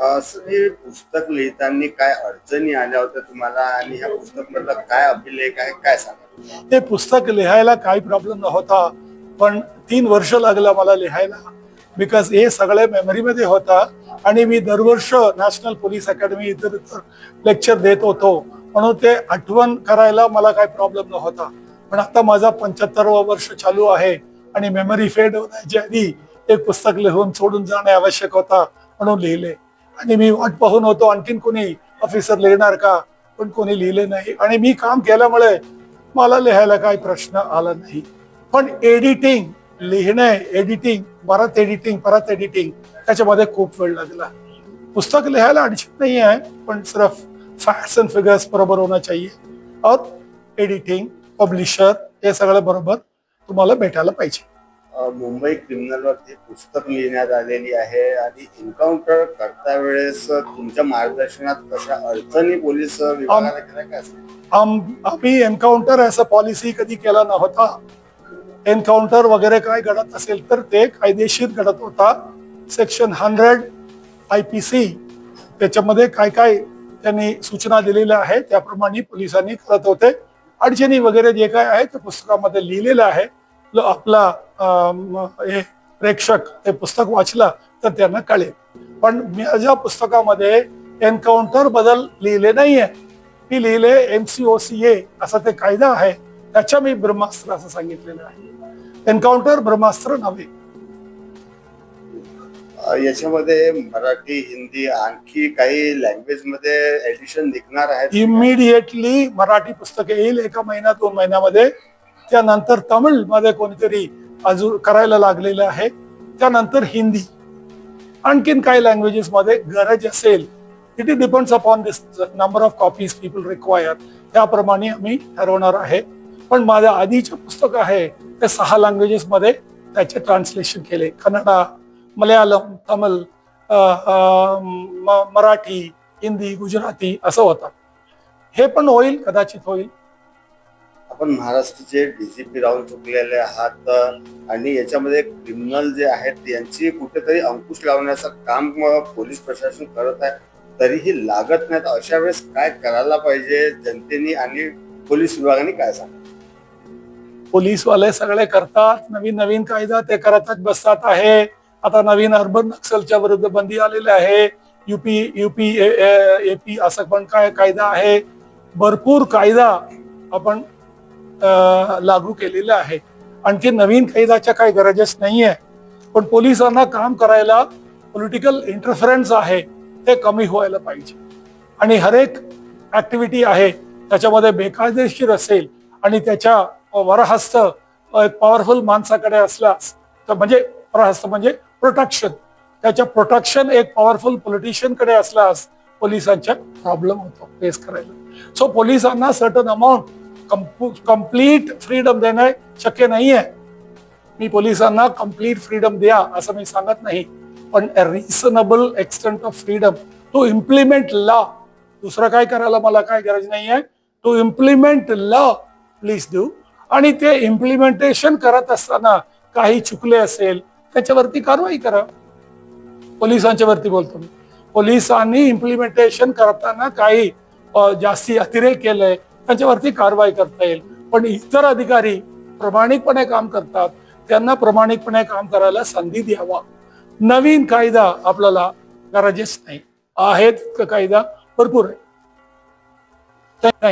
असं हे पुस्तक लिहिताना काय अडचणी आल्या होत्या तुम्हाला? आणि ह्या पुस्तक मधला काय अभिलेख आहे? काय सांगा? ते पुस्तक लिहायला काही प्रॉब्लेम नव्हता पण तीन वर्ष लागलं मला लिहायला. बिकॉज हे सगळे मेमरीमध्ये होता आणि मी दरवर्ष नॅशनल पोलीस अकॅडमी इतर इतर लेक्चर देत होतो. म्हणून ते आठवण करायला मला काही प्रॉब्लेम नव्हता. पण आता माझा पंच्याहत्तरवा वर्ष चालू आहे आणि मेमरी फेड होण्याच्या आधी एक पुस्तक लिहून सोडून जाणे आवश्यक होता म्हणून लिहिले. आणि मी वाट पाहून होतो आणखीन कोणी ऑफिसर लिहिणार का? पण कोणी लिहिले नाही. आणि मी काम केल्यामुळे मला लिहायला काही प्रश्न आला नाही. पण एडिटिंग लिहिणे एडिटिंग परत एडिटिंग परत एडिटिंग त्याच्यामध्ये खूप वेळ लागला. पुस्तक लिहायला अडचण नाही आहे पण सिर्फ फॅक्ट्स अँड फिगर्स बरोबर होना चाहिए और एडिटिंग पब्लिशर हे सगळं बरोबर तुम्हाला भेटायला पाहिजे. मुंबई क्रिमिनल वरती पुस्तक लिहिण्यात आलेली आहे आणि एन्काउंटर करता वेळेस तुमच्या मार्गदर्शनात कशा अडचणी पोलीस विभागाला केल्या काय आम्ही एन्काउंटर असं पॉलिसी कधी केला नव्हता. एन्काउंटर वगैरे काय घडत असेल तर ते कायदेशीर घडत होता. Section hundred I P C त्याच्यामध्ये काय काय त्यांनी सूचना दिलेल्या आहेत त्याप्रमाणे पोलिसांनी करत होते. अडचणी वगैरे जे काय आहे ते पुस्तकामध्ये लिहिलेलं आहे. आपला हे प्रेक्षक ते पुस्तक वाचला तर त्यांना कळेल. पण माझ्या पुस्तकामध्ये एन्काउंटरबद्दल लिहिले नाहीये. मी लिहिले M C O C A असा ते कायदा आहे. त्याच्या मी ब्रह्मास्त्र असं सांगितलेलं आहे. एन्काउंटर ब्रह्मास्त्र नव्हे. याच्यामध्ये मराठी हिंदी आणखी काही लँग्वेजमध्ये एडिशन निघणार आहेत? इमिडिएटली मराठी पुस्तके येईल एका महिन्यात दोन महिन्यामध्ये. त्यानंतर तमिळमध्ये कोणीतरी अजून करायला लागलेलं आहे. त्यानंतर हिंदी. आणखीन काही लँग्वेजेस मध्ये गरज असेल it depends upon this number of copies people require त्याप्रमाणे आम्ही ठरवणार आहे. पण माझ्या आधीचे पुस्तक आहे ते सहा लँग्वेजेस मध्ये त्याचे ट्रान्सलेशन केले. कन्नडा मल्याळम तमिळ म- मराठी हिंदी गुजराती असं होतं. हे पण होईल कदाचित होईल. आपण महाराष्ट्राचे डीसीपी राहून चुकलेले आहात आणि याच्यामध्ये क्रिमिनल जे आहेत यांची कुठेतरी अंकुश लावण्याचं काम पोलीस प्रशासन करत आहे. तरीही लागत नाहीत. अशा वेळेस काय करायला पाहिजे? जनतेने आणि पोलीस विभागाने काय सांग? पोलीसवाले सगळे करतात. नवीन नवीन कायदा ते करतच बसतात आहे. आता नवीन अर्बन नक्षलच्या विरुद्ध बंदी आलेली आहे. युपी युपी एपी असं पण काय कायदा आहे? भरपूर कायदा आपण लागू केलेलं आहे. आणखी नवीन कायद्याच्या काही गरजच आहे पण पोलिसांना काम करायला पॉलिटिकल इंटरफरन्स आहे ते कमी व्हायला पाहिजे. आणि हरेक ऍक्टिव्हिटी आहे त्याच्यामध्ये बेकायदेशीर असेल आणि त्याच्या वरहस्त एक पॉवरफुल माणसाकडे असल्यास तर म्हणजे वरहस्त म्हणजे प्रोटेक्शन त्याच्या प्रोटेक्शन एक पॉवरफुल पॉलिटिशियनकडे असल्यास पोलिसांच्या प्रॉब्लेम होतो फेस करायला. सो पोलिसांना सर्टन अमाऊंट कंप्लीट फ्रीडम देणं शक्य नाही आहे मी पोलिसांना कंप्लीट फ्रीडम द्या असं मी सांगत नाही. पण reasonable extent of freedom to implement law दुसरं काय करायला मला काय गरज नाही आहे टू इम्प्लिमेंट लॉ प्लीज देऊ आणि ते इम्प्लिमेंटेशन करत असताना काही चुकले असेल त्याच्यावरती कारवाई करा. पोलिसांच्या वरती बोलतो मी. पोलिसांनी इम्प्लिमेंटेशन करताना काही जास्ती अतिरेक केलंय त्यांच्यावरती कारवाई करता येईल. पण इतर अधिकारी प्रामाणिकपणे काम करतात. त्यांना प्रामाणिकपणे काम करायला संधी द्यावा. नवीन कायदा आपल्याला गरजेच नाही. आहेत कायदा? भरपूर आहे. थँक्यू